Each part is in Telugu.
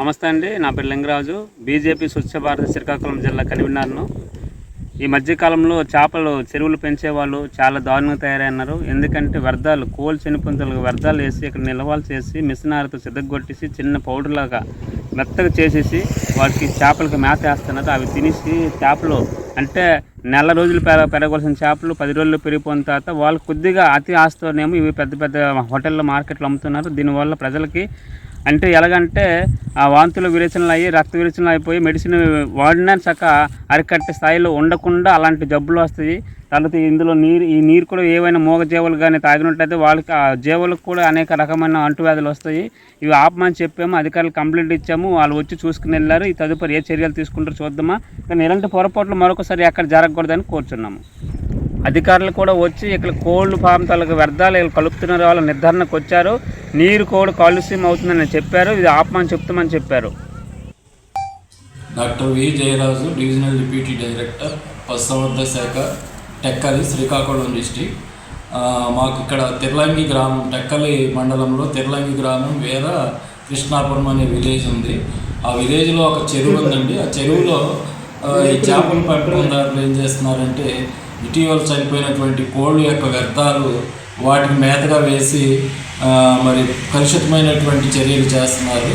నమస్తే అండి నా పేరు లింగరాజు. బీజేపీ స్వచ్ఛ భారత శ్రీకాకుళం జిల్లా కన్వీనర్ను. ఈ మధ్యకాలంలో చేపలు చెరువులు పెంచేవాళ్ళు చాలా దారుణంగా తయారైనారు ఎందుకంటే వ్యర్థాలు కోల్ చనిపోతులకు వ్యర్థాలు వేసి ఇక్కడ నిల్వలు చేసి మిషనారితో సిద్ధగొట్టేసి చిన్న పౌడర్లాగా మెత్తగా చేసేసి వాటికి చేపలకి మేత వేస్తున్నారు. అవి తినేసి చేపలు అంటే నెల రోజులు పెర పెరగవలసిన చేపలు పది రోజులు పెరిగిపోయిన తర్వాత వాళ్ళు కొద్దిగా అతి ఆస్తోనేమో ఇవి పెద్ద పెద్ద హోటల్లో మార్కెట్లో అమ్ముతున్నారు. దీనివల్ల ప్రజలకి అంటే ఎలాగంటే ఆ వాంతులు విరేచనలు అయ్యి రక్త విరేచనలు అయిపోయి మెడిసిన్ వాడినా చక్క అరికట్టే స్థాయిలో ఉండకుండా అలాంటి జబ్బులు వస్తాయి. తర్వాత ఇందులో నీరు ఈ నీరు కూడా ఏవైనా మూగ జీవులు కానీ తాగినట్లయితే వాళ్ళకి ఆ జీవులకు కూడా అనేక రకమైన అంటువ్యాధులు వస్తాయి. ఇవి ఆపమని చెప్పాము అధికారులు కంప్లైంట్ ఇచ్చాము వాళ్ళు వచ్చి చూసుకుని వెళ్ళారు. ఈ తదుపరి ఏ చర్యలు తీసుకుంటారో చూద్దామా. కానీ ఇలాంటి పొరపాట్లు మరొకసారి ఎక్కడ జరగకూడదని కోరుచున్నాము. అధికారులు కూడా వచ్చి ఇక్కడ కోళ్ళు ఫామ్ తాలూకు వ్యర్థాలు వీళ్ళు కలుపుతున్న వాళ్ళ నిర్ధారణకు వచ్చారు. నీరు కూడా కాలుష్యం అవుతుందని చెప్పారు. ఇది ఆపమని చెప్తామని చెప్పారు. Doctor V Jayaraju divisional deputy director పశుసంవర్ధ శాఖ టెక్కలి శ్రీకాకుళం డిస్టిక్ మాకు ఇక్కడ తిర్లంగి గ్రామం టెక్కలి మండలంలో తిర్లంగి గ్రామం వేర కృష్ణాపురం అనే విలేజ్ ఉంది. ఆ విలేజ్లో ఒక చెరువు ఉందండి. ఆ చెరువులో ఆ, ఈ చేపల పెంపకందారులు ఏం చేస్తున్నారంటే ఇటీవల చనిపోయినటువంటి కోళ్ళు యొక్క వ్యర్థాలు వాటిని మేతగా వేసి మరి కలుషితమైనటువంటి చర్యలు చేస్తున్నారు.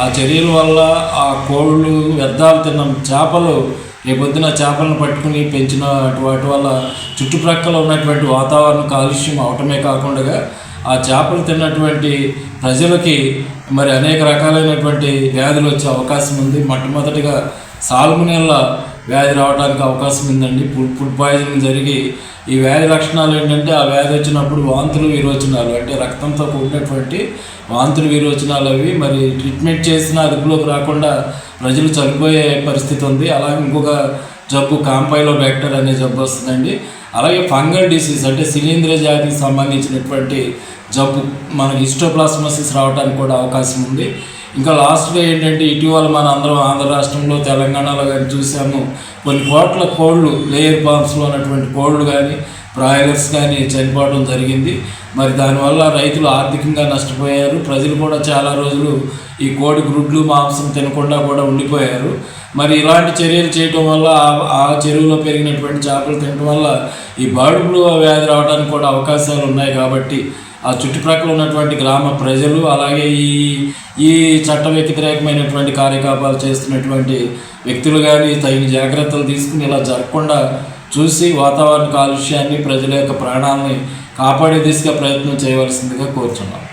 ఆ చర్యల వల్ల ఆ కోళ్ళు వ్యర్థాలు తిన్న చేపలు రేపొద్దున చేపలను పట్టుకుని పెంచిన వాటి వల్ల చుట్టుప్రక్కల ఉన్నటువంటి వాతావరణ కాలుష్యం అవటమే కాకుండా ఆ చేపలు తిన్నటువంటి ప్రజలకి మరి అనేక రకాలైనటువంటి వ్యాధులు వచ్చే అవకాశం ఉంది. మొట్టమొదటిగా సాల్మునేళ్ళ వ్యాధి రావడానికి అవకాశం ఉందండి. ఫుడ్ ఫుడ్ పాయిజనింగ్ జరిగి ఈ వ్యాధి లక్షణాలు ఏంటంటే ఆ వ్యాధి వచ్చినప్పుడు వాంతులు విరోచనాలు అంటే రక్తంతో కూడినటువంటి వాంతులు విరోచనాలు అవి మరి ట్రీట్మెంట్ చేసిన అదుపులోకి రాకుండా ప్రజలు చనిపోయే పరిస్థితి ఉంది. అలాగే ఇంకొక జబ్బు కాంపైలో బ్యాక్టర్ అనే జబ్బు వస్తుందండి. అలాగే ఫంగల్ డిసీజ్ అంటే శిలీంద్ర జాతికి సంబంధించినటువంటి జబ్బు. మనకి హిస్టోప్లాస్మసిస్ రావడానికి కూడా అవకాశం ఉంది. ఇంకా లాస్ట్గా ఏంటంటే ఇటీవల మన అందరం ఆంధ్ర రాష్ట్రంలో తెలంగాణలో కానీ చూసాము కొన్ని కోట్ల కోళ్ళు లేయర్ పామ్స్లో ఉన్నటువంటి కోళ్ళు కానీ బ్రాయిలర్స్ కానీ చనిపోవడం జరిగింది. మరి దానివల్ల రైతులు ఆర్థికంగా నష్టపోయారు. ప్రజలు కూడా చాలా రోజులు ఈ కోడి గ్రుడ్లు మాంసం తినకుండా కూడా ఉండిపోయారు. మరి ఇలాంటి చర్యలు చేయటం వల్ల ఆ- ఆ చెరువులో పెరిగినటువంటి చేపలు తినడం వల్ల ఈ బర్డ్ ఫ్లూ వ్యాధి రావడానికి కూడా అవకాశాలు ఉన్నాయి కాబట్టి ఆ చుట్టుప్రక్కల ఉన్నటువంటి గ్రామ ప్రజలు అలాగే ఈ ఈ చట్ట వ్యతిరేకమైనటువంటి కార్యకలాపాలు చేస్తున్నటువంటి వ్యక్తులు కానీ తగిన జాగ్రత్తలు తీసుకుని ఇలా జరగకుండా చూసి వాతావరణ కాలుష్యాన్ని ప్రజల యొక్క ప్రాణాలని కాపాడే దిశగా ప్రయత్నం చేయవలసిందిగా కోరుచున్నాం.